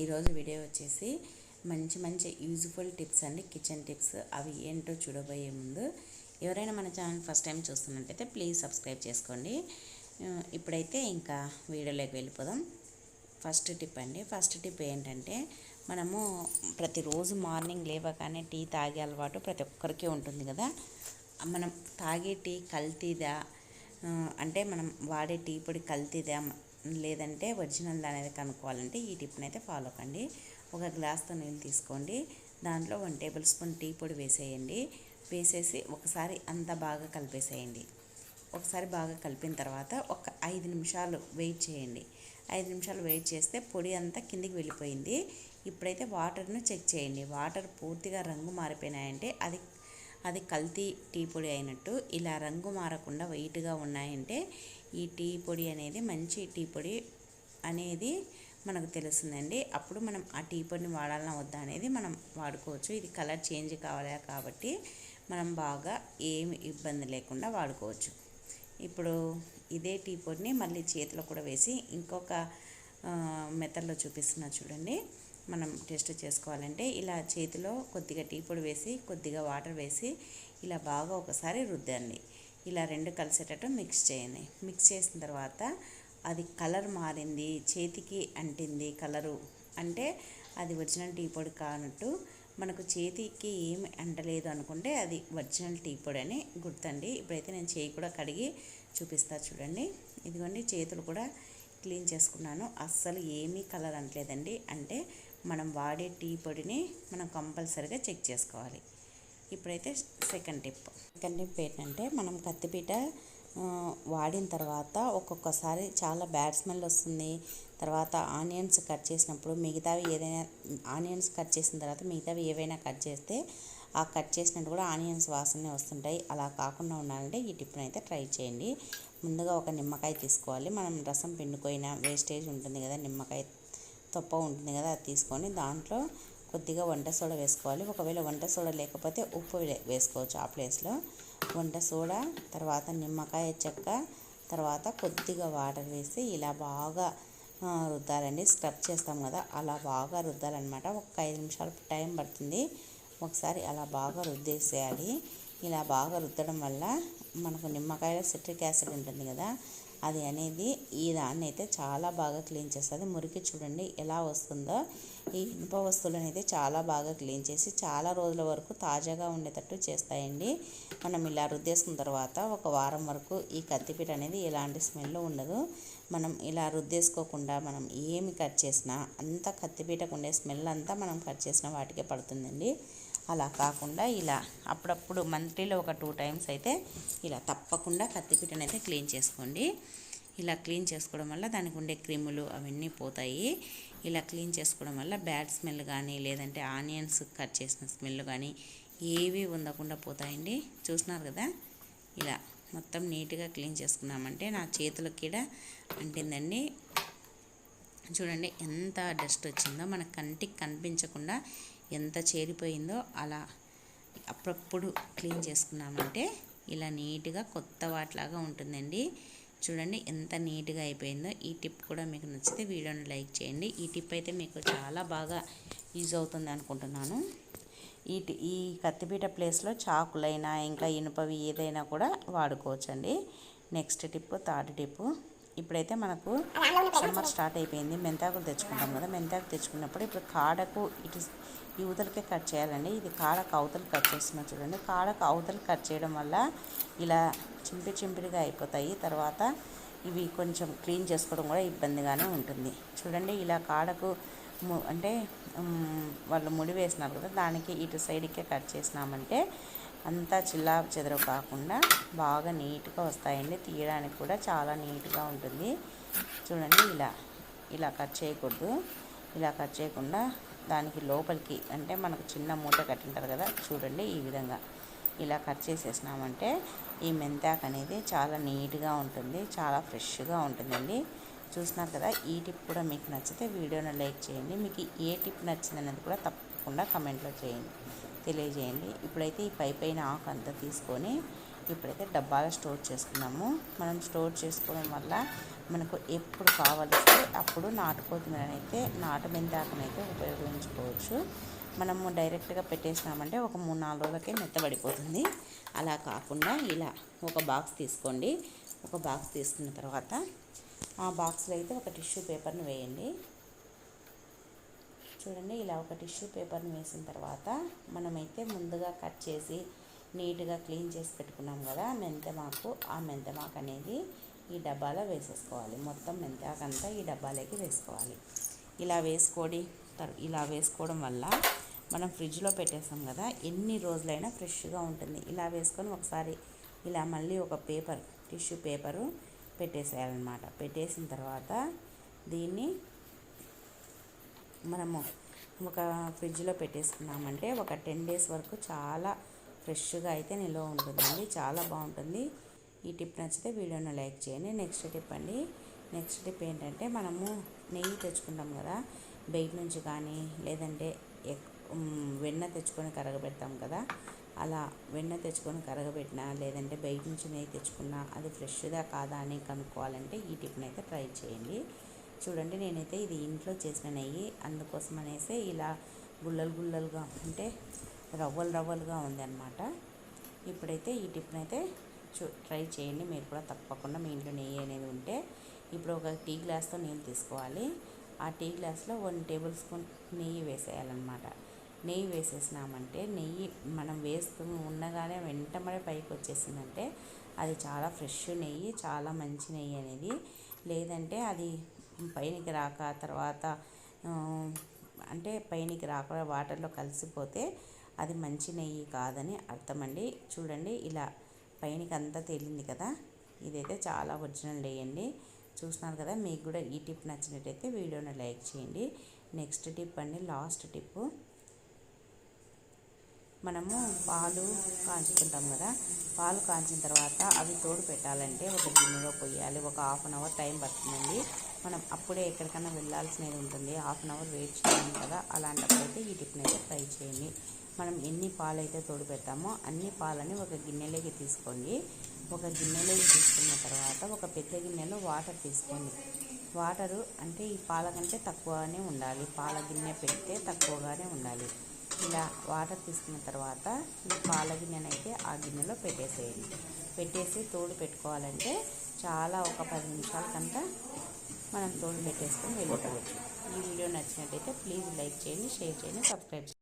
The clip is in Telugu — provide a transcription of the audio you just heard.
ఈరోజు వీడియో వచ్చేసి మంచి మంచి యూజ్ఫుల్ టిప్స్ అండి కిచెన్ టిప్స్. అవి ఏంటో చూడబోయే ముందు ఎవరైనా మన ఛానల్ ఫస్ట్ టైం చూస్తున్నట్టయితే ప్లీజ్ సబ్స్క్రైబ్ చేసుకోండి. ఇప్పుడైతే ఇంకా వీడియోలోకి వెళ్ళిపోదాం. ఫస్ట్ టిప్ అండి ఫస్ట్ టిప్ ఏంటంటే మనము ప్రతిరోజు మార్నింగ్ లేవగానే టీ తాగే అలవాటు ప్రతి ఒక్కరికి ఉంటుంది కదా. మనం తాగే టీ కల్తీదా? అంటే మనం వాడే టీ పొడి కల్తీదా? లేదంటే ఒరిజినల్ అనేది కనుక్కోవాలంటే ఈ టిప్ని అయితే ఫాలో కండి ఒక గ్లాస్తో నీళ్ళు తీసుకోండి. దాంట్లో వన్ టేబుల్ స్పూన్ టీ పొడి వేసేయండి. వేసేసి ఒకసారి అంతా బాగా కలిపేసేయండి. ఒకసారి బాగా కలిపిన తర్వాత ఒక ఐదు నిమిషాలు వెయిట్ చేయండి. ఐదు నిమిషాలు వెయిట్ చేస్తే పొడి అంతా కిందికి వెళ్ళిపోయింది. ఇప్పుడైతే వాటర్ను చెక్ చేయండి. వాటర్ పూర్తిగా రంగు మారిపోయినాయంటే అది అది కల్తీ టీ పొడి అయినట్టు ఇలా రంగు మారకుండా వెయిట్గా ఉన్నాయంటే ఈ టీ పొడి అనేది మంచి టీ పొడి అనేది మనకు తెలుస్తుందండి. అప్పుడు మనం ఆ టీ పొడిని వాడాలన్నా వద్దా అనేది మనం వాడుకోవచ్చు. ఇది కలర్ చేంజ్ కావాలి కాబట్టి మనం బాగా ఏమి ఇబ్బంది లేకుండా వాడుకోవచ్చు. ఇప్పుడు ఇదే టీ పొడిని మళ్ళీ చేతిలో కూడా వేసి ఇంకొక మెథడ్లో చూపిస్తున్నా చూడండి. మనం టేస్ట్ చేసుకోవాలంటే ఇలా చేతిలో కొద్దిగా టీ పొడి వేసి కొద్దిగా వాటర్ వేసి ఇలా బాగా ఒకసారి రుద్దండి. ఇలా రెండు కలిసేటట్టు మిక్స్ చేయండి. మిక్స్ చేసిన తర్వాత అది కలర్ మారింది చేతికి అంటింది కలరు అంటే అది ఒరిజినల్ టీ పొడి కానట్టు మనకు చేతికి ఏమి అంటలేదు అనుకుంటే అది ఒరిజినల్ టీ పొడి అని గుర్తండి. ఇప్పుడైతే నేను చేయి కూడా కడిగి చూపిస్తా చూడండి. ఇదిగోండి చేతులు కూడా క్లీన్ చేసుకున్నాను. అస్సలు ఏమీ కలర్ అంటలేదండి. అంటే మనం వాడే టీ పొడిని మనం కంపల్సరిగా చెక్ చేసుకోవాలి. ఇప్పుడైతే సెకండ్ టిప్ సెకండ్ టిప్ ఏంటంటే మనం కత్తిపీట వాడిన తర్వాత ఒక్కొక్కసారి చాలా బ్యాడ్ స్మెల్ వస్తుంది. తర్వాత ఆనియన్స్ కట్ చేసినప్పుడు మిగతావి ఏదైనా ఆనియన్స్ కట్ చేసిన తర్వాత మిగతావి ఏవైనా కట్ చేస్తే ఆ కట్ చేసినట్టు కూడా ఆనియన్స్ వాసనే వస్తుంటాయి. అలా కాకుండా ఉండాలంటే ఈ టిప్ని అయితే ట్రై చేయండి. ముందుగా ఒక నిమ్మకాయ తీసుకోవాలి. మనం రసం పిండుకోయిన వేస్టేజ్ ఉంటుంది కదా నిమ్మకాయ తొప్ప ఉంటుంది కదా అది తీసుకొని దాంట్లో కొద్దిగా వంట సోడా వేసుకోవాలి. ఒకవేళ వంట సోడా లేకపోతే ఉప్పు వేసుకోవచ్చు ఆ ప్లేస్లో వంట సోడా తర్వాత నిమ్మకాయ చెక్క తర్వాత కొద్దిగా వాటర్ వేసి ఇలా బాగా రుద్దాలండి. స్క్రబ్ చేస్తాం కదా అలా బాగా రుద్దాలన్నమాట. ఒక ఐదు నిమిషాలు టైం పడుతుంది. ఒకసారి అలా బాగా రుద్దేసేయాలి. ఇలా బాగా రుద్దడం వల్ల మనకు నిమ్మకాయలో సిట్రిక్ యాసిడ్ ఉంటుంది కదా అది అనేది ఈ దాన్ని అయితే చాలా బాగా క్లీన్ చేస్తుంది. మురికి చూడండి ఎలా వస్తుందో. ఈ ఇనుప వస్తువులను అయితే చాలా బాగా క్లీన్ చేసి చాలా రోజుల వరకు తాజాగా ఉండేటట్టు చేస్తాయండి. మనం ఇలా రుద్దేసుకున్న తర్వాత ఒక వారం వరకు ఈ కత్తిపీట అనేది ఎలాంటి స్మెల్ ఉండదు. మనం ఇలా రుద్దేసుకోకుండా మనం ఏమి కట్ చేసినా అంతా కత్తిపీటకు ఉండే స్మెల్ అంతా మనం కట్ చేసిన వాటికే పడుతుందండి. అలా కాకుండా ఇలా అప్పుడప్పుడు మంత్లీలో ఒక టూ టైమ్స్ అయితే ఇలా తప్పకుండా కత్తిపీటను అయితే క్లీన్ చేసుకోండి. ఇలా క్లీన్ చేసుకోవడం వల్ల దానికి ఉండే క్రిములు అవన్నీ పోతాయి. ఇలా క్లీన్ చేసుకోవడం వల్ల బ్యాడ్ స్మెల్ కానీ లేదంటే ఆనియన్స్ కట్ చేసిన స్మెల్ కానీ ఏవి ఉండకుండా పోతాయండి. చూసినారు కదా? ఇలా మొత్తం నీట్గా క్లీన్ చేసుకున్నామంటే నా చేతులకి కూడా అంటిందండి. చూడండి ఎంత డస్ట్ వచ్చిందో మన కంటికి కనిపించకుండా ఎంత చేరిపోయిందో అలా అప్పుడప్పుడు క్లీన్ చేసుకున్నామంటే ఇలా నీట్గా కొత్త వాటిలాగా ఉంటుందండి. చూడండి ఎంత నీట్గా అయిపోయిందో. ఈ టిప్ కూడా మీకు నచ్చితే వీడియోని లైక్ చేయండి. ఈ టిప్ అయితే మీకు చాలా బాగా యూజ్ అవుతుంది అనుకుంటున్నాను. ఈ ఈ కత్తిపీట ప్లేస్లో చాకులైనా ఇంకా ఇనుపవి ఏదైనా కూడా వాడుకోవచ్చండి. నెక్స్ట్ టిప్ థర్డ్ టిప్ ఇప్పుడైతే మనకు సమ్మర్ స్టార్ట్ అయిపోయింది. మెంతాకులు తెచ్చుకుంటాం కదా మెంతాకు తెచ్చుకున్నప్పుడు ఇప్పుడు కాడకు ఇటు ఈ ఊతలకే కట్ చేయాలండి. ఇది కాడకు అవతలు కట్ చేస్తున్నా చూడండి. కాడకు అవతలు కట్ చేయడం వల్ల ఇలా చింపి చింపిడిగా అయిపోతాయి. తర్వాత ఇవి కొంచెం క్లీన్ చేసుకోవడం కూడా ఇబ్బందిగానే ఉంటుంది. చూడండి ఇలా కాడకు ము- అంటే వాళ్ళు ముడి వేసినారు కదా దానికి ఇటు సైడ్కే కట్ చేసినామంటే అంతా చిల్లా చెదరు కాకుండా బాగా నీట్గా వస్తాయండి. తీయడానికి కూడా చాలా నీట్గా ఉంటుంది. చూడండి ఇలా ఇలా కట్ చేయకూడదు. ఇలా కట్ చేయకుండా దానికి లోపలికి అంటే మనకు చిన్న మూట కట్టింటారు కదా చూడండి ఈ విధంగా ఇలా కట్ చేసేసినామంటే ఈ మెంతాక్ అనేది చాలా నీట్గా ఉంటుంది చాలా ఫ్రెష్గా ఉంటుందండి. చూస్తున్నారు కదా ఈ టిప్ కూడా మీకు నచ్చితే వీడియోని లైక్ చేయండి. మీకు ఏ టిప్ నచ్చింది అనేది కూడా తప్పకుండా కమెంట్లో చేయండి. తెలియజేయండి. ఇప్పుడైతే ఈ పై పైన ఆకు అంతా తీసుకొని ఇప్పుడైతే డబ్బాలో స్టోర్ చేసుకున్నాము మనం స్టోర్ చేసుకోవడం వల్ల మనకు ఎప్పుడు కావలిస్తే అప్పుడు నాటు నాటు మెంతాకనైతే ఉపయోగించుకోవచ్చు. మనము డైరెక్ట్గా పెట్టేసినామంటే ఒక మూడు నాలుగు రోజులకే మెత్తబడిపోతుంది అలా కాకుండా ఇలా ఒక బాక్స్ తీసుకోండి. ఒక బాక్స్ తీసుకున్న తర్వాత ఆ బాక్స్లో అయితే ఒక టిష్యూ పేపర్ని వేయండి. చూడండి ఇలా ఒక టిష్యూ పేపర్ని వేసిన తర్వాత మనమైతే ముందుగా కట్ చేసి నీట్గా క్లీన్ చేసి పెట్టుకున్నాం కదా మెంతమాకు ఆ మెంతమాకు అనేది ఈ డబ్బాలో వేసేసుకోవాలి. మొత్తం మెంతాకంతా ఈ డబ్బాలోకి వేసుకోవాలి. ఇలా వేసుకోడి ఇలా వేసుకోవడం వల్ల మనం ఫ్రిడ్జ్లో పెట్టేస్తాం కదా ఎన్ని రోజులైనా ఫ్రెష్గా ఉంటుంది. ఇలా వేసుకొని ఒకసారి ఇలా మళ్ళీ ఒక పేపర్ టిష్యూ పేపరు పెట్టేసేయాలన్నమాట. పెట్టేసిన తర్వాత దీన్ని మనము ఒక ఫ్రిడ్జ్లో పెట్టేసుకున్నామంటే ఒక టెన్ డేస్ వరకు చాలా ఫ్రెష్గా అయితే నిల్వ ఉంటుందండి. చాలా బాగుంటుంది. ఈ టిప్ నచ్చితే వీడియోను లైక్ చేయండి. నెక్స్ట్ టిప్ అండి. నెక్స్ట్ టిప్ ఏంటంటే మనము నెయ్యి తెచ్చుకుంటాం కదా బయట నుంచి కానీ లేదంటే వెన్న తెచ్చుకొని కరగబెడతాం కదా అలా వెన్న తెచ్చుకొని కరగబెట్టినా లేదంటే బయట నుంచి నెయ్యి తెచ్చుకున్నా అది ఫ్రెష్గా కాదా అని కనుక్కోవాలంటే ఈ టిప్ని అయితే ట్రై చేయండి. చూడండి నేనైతే ఇది ఇంట్లో చేసిన నెయ్యి. అందుకోసం అనేసి ఇలా గుల్లలు గుల్లలుగా అంటే రవ్వలు రవ్వలుగా ఉందన్నమాట. ఇప్పుడైతే ఈ టిప్ని అయితే చూ ట్రై చేయండి. మీరు కూడా తప్పకుండా మీ ఇంట్లో నెయ్యి అనేది ఉంటే ఇప్పుడు ఒక టీ గ్లాస్తో నీళ్ళు తీసుకోవాలి. ఆ టీ గ్లాస్లో వన్ టేబుల్ స్పూన్ నెయ్యి వేసేయాలన్నమాట. నెయ్యి వేసేసినామంటే నెయ్యి మనం వేస్తూ ఉండగానే వెంటనే పైకి వచ్చేసిందంటే అది చాలా ఫ్రెష్ నెయ్యి చాలా మంచి నెయ్యి అనేది. లేదంటే అది పైనకి రాక తర్వాత అంటే పైనకి రాక వాటర్లో కలిసిపోతే అది మంచి నెయ్యి కాదని అర్థమండి. చూడండి ఇలా పైనకి అంతా తేలింది కదా. ఇదైతే చాలా ఒరిజినల్ నెయ్యి అండి. చూస్తున్నారు కదా మీకు కూడా ఈ టిప్ నచ్చినట్టయితే వీడియోని లైక్ చేయండి. నెక్స్ట్ టిప్ అండి లాస్ట్ టిప్పు మనము పాలు కాంచుకుంటాం కదా. పాలు కాంచిన తర్వాత అవి తోడు పెట్టాలంటే ఒక గిన్నెలో పోయాలి. ఒక హాఫ్ అన్ అవర్ టైం పడుతుందండి. మనం అప్పుడే ఎక్కడికైనా వెళ్ళాల్సినది ఉంటుంది. హాఫ్ అన్ అవర్ వెయిట్ చేయాలి కదా. అలాంటప్పుడైతే ఈ టిఫిన్ అయితే ట్రై చేయండి. మనం ఎన్ని పాలు అయితే తోడు పెడతామో అన్ని పాలని ఒక గిన్నెలోకి తీసుకోండి. ఒక గిన్నెలోకి తీసుకున్న తర్వాత ఒక పెద్ద గిన్నెలో వాటర్ తీసుకోండి. వాటరు అంటే ఈ పాల కంటే తక్కువగానే ఉండాలి. పాల గిన్నె పెడితే తక్కువగానే ఉండాలి. ఇలా వాటర్ తీసుకున్న తర్వాత ఈ పాల గిన్నెనైతే ఆ గిన్నెలో పెట్టేసేయండి. పెట్టేసి తోడు పెట్టుకోవాలంటే చాలా ఒక పది నిమిషాల కంట మనం తోడు పెట్టేసుకొని వెళ్ళిపోవచ్చు ఈ వీడియో నచ్చినట్టయితే ప్లీజ్ లైక్ చేయండి షేర్ చేయండి సబ్స్క్రైబ్ చేయండి.